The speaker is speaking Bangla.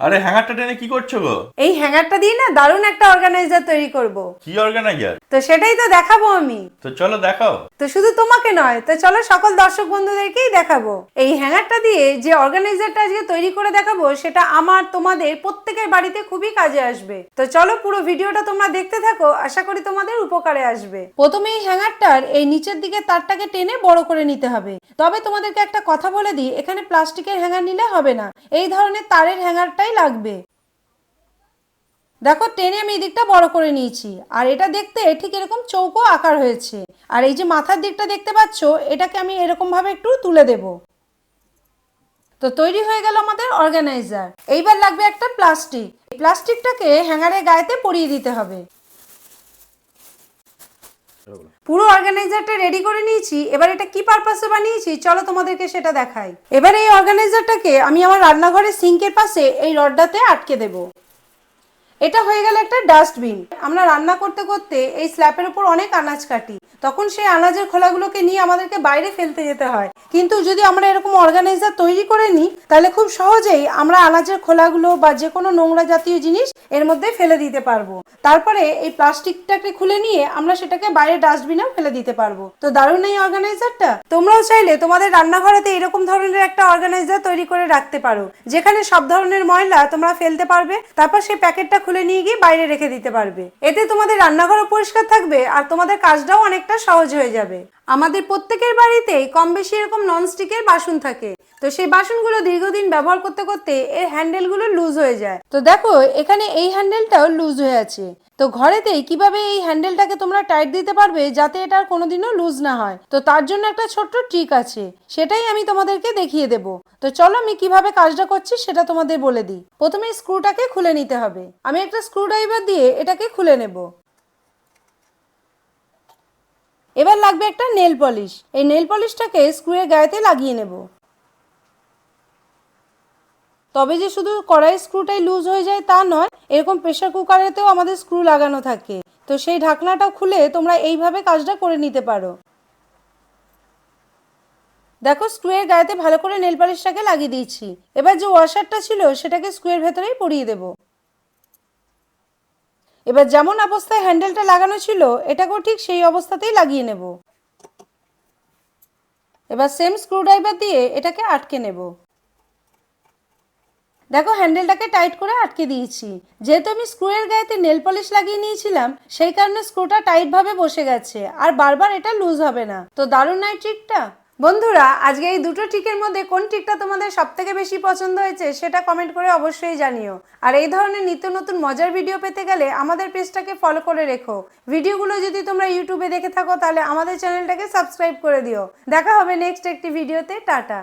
আরে হ্যাঙ্গারটা টেনে কি করছ গো? এই হ্যাঙ্গারটা দিয়ে না দারুণ একটা অর্গানাইজার তৈরি করব। কি অর্গানাইজার তো সেটাই তো দেখাবো আমি। তো চলো দেখাও। তো শুধু তোমাকে নয় তো চলো সকল দর্শক বন্ধুদেরকেই দেখাবো। এই হ্যাঙ্গারটা দিয়ে যে অর্গানাইজারটা আজকে তৈরি করে দেখাবো সেটা আমার তোমাদের প্রত্যেকের বাড়িতে খুবই কাজে আসবে। তো চলো পুরো ভিডিওটা তোমরা দেখতে থাকো আশা করি তোমাদের উপকারে আসবে। প্রথমে এই হ্যাঙ্গারটার এই নিচের দিকে তারটাকে টেনে বড় করে নিতে হবে। তবে তোমাদেরকে একটা কথা বলে দিই এখানে প্লাস্টিকের হ্যাঙ্গার নিলে হবে না। এই ধরনের তারের হ্যাঙ্গারটাই লাগবে। দেখো, টেনে আমি এদিকটা বড় করে নিয়েছি। আর এটা দেখতে ঠিক এরকম চৌকো আকার হয়েছে। আর এই যে মাথার দিকটা দেখতে পাচ্ছ, এটাকে আমি এরকমভাবে একটু তুলে দেব। তো তৈরি হয়ে গেল আমাদের অর্গানাইজার। এইবার লাগবে একটা প্লাস্টিক। প্লাস্টিকটাকে হ্যাঙ্গারে গায়েতে পরিয়ে দিতে হবে। পুরো অর্গানাইজারটা রেডি করে নিয়েছি। এবার এটা কি পারপাসে বানিয়েছি? চলো তোমাদেরকে সেটা দেখাই। এবার এই অর্গানাইজারটাকে আমি আমার রান্নাঘরের সিঙ্কের পাশে এই রডটাতে আটকে দেবো। এটা হয়ে গেল একটা ডাস্টবিন। আমরা রান্না করতে করতে এই স্ল্যাপের উপর অনেক আনাজ কাটি। তখন সেই আনাজের খোলাগুলোকে নিয়ে আমাদেরকে বাইরে ফেলতে যেতে হয়। কিন্তু যদি আমরা এরকম অর্গানাইজার তৈরি করে নিই, তাহলে খুব সহজেই আমরা আনাজের খোলাগুলো বা যে কোনো নোংরা জাতীয় জিনিস এর মধ্যে ফেলে দিতে পারব। তারপরে এই প্লাস্টিকটাকে খুলে নিয়ে আমরা সেটাকে বাইরে ডাস্টবিনেও ফেলে দিতে পারব। তো দারুণ এই অর্গানাইজারটা? তোমরাও চাইলে তোমাদের রান্নাঘরেতে এরকম ধরনের একটা অর্গানাইজার তৈরি করে রাখতে পারো। যেখানে সব ধরনের ময়লা তোমরা ফেলতে পারবে, তারপর সেই প্যাকেটটা খুলে নিয়ে গিয়ে বাইরে রেখে দিতে পারবে। এতে তোমাদের রান্নাঘরও পরিষ্কার থাকবে আর তোমাদের কাজটাও অনেকটা সহজ হয়ে যাবে। আমাদের প্রত্যেকের বাড়িতেই কম বেশি এরকম ননস্টিকের বাসন থাকে। তো সেই বাসনগুলো দীর্ঘদিন ব্যবহার করতে করতে এর হ্যান্ডেলগুলো লুজ হয়ে যায়। তো দেখো, এখানে এই হ্যান্ডেলটাও লুজ হয়ে আছে। তো ঘরেতেই কীভাবে এই হ্যান্ডেলটাকে তোমরা টাইট দিতে পারবে যাতে এটা আর কোনোদিনও লুজ না হয়? তো তার জন্য একটা ছোট্ট ট্রিক আছে। সেটাই আমি তোমাদেরকে দেখিয়ে দেব। তো চলো আমি কীভাবে কাজটা করছি সেটা তোমাদের বলে দিই। প্রথমে স্ক্রুটাকে খুলে নিতে হবে। আমি একটা স্ক্রু ড্রাইভার দিয়ে এটাকে খুলে নেব। এবার লাগবে একটা নেল পলিশ এই নেল পলিশটাকে স্ক্রুয়ের গায়েতে লাগিয়ে নেব। তবে যে শুধু কড়াই স্ক্রুটাই লুজ হয়ে যায় তা নয়, এরকম প্রেশার কুকারেতেও আমাদের স্ক্রু লাগানো থাকে। তো সেই ঢাকনাটা খুলে তোমরা এইভাবে কাজটা করে নিতে পারো। দেখো স্ক্রুয়ের গায়েতে ভালো করে নেল পালিশটাকে লাগিয়ে দিয়েছি। এবার যে ওয়াশারটা ছিল, সেটাকে স্ক্রুয়ের ভেতরেই পরিয়ে দেব। এবার যেমন অবস্থায় হ্যান্ডেলটা লাগানো ছিল, এটাকেও ঠিক সেই অবস্থাতেই লাগিয়ে নেব। এবার সেম স্ক্রুড্রাইভার দিয়ে এটাকে আটকে নেব। দেখো হ্যান্ডেলটাকে টাইট করে আটকে দিয়েছি। যেহেতু আমি স্ক্রুয়ের গায়েতে নেল পলিশ লাগিয়ে নিয়েছিলাম, সেই কারণে স্ক্রুটা টাইট ভাবে বসে গেছে। আর বারবার এটা লুজ হবে না। তো দারুণ নয় ট্রিকটা বন্ধুরা, আজকে এই দুটো টিকের মধ্যে কোন টিকটা তোমাদের সব থেকে বেশি পছন্দ হয়েছে সেটা কমেন্ট করে অবশ্যই জানিও। আর এই ধরনের নিত্য নতুন মজার ভিডিও পেতে গেলে আমাদের পেজটাকে ফলো করে রেখো। ভিডিওগুলো যদি তোমরা ইউটিউবে দেখে থাকো, তাহলে আমাদের চ্যানেলটাকে সাবস্ক্রাইব করে দিও। দেখা হবে নেক্সট একটি ভিডিওতে টাটা।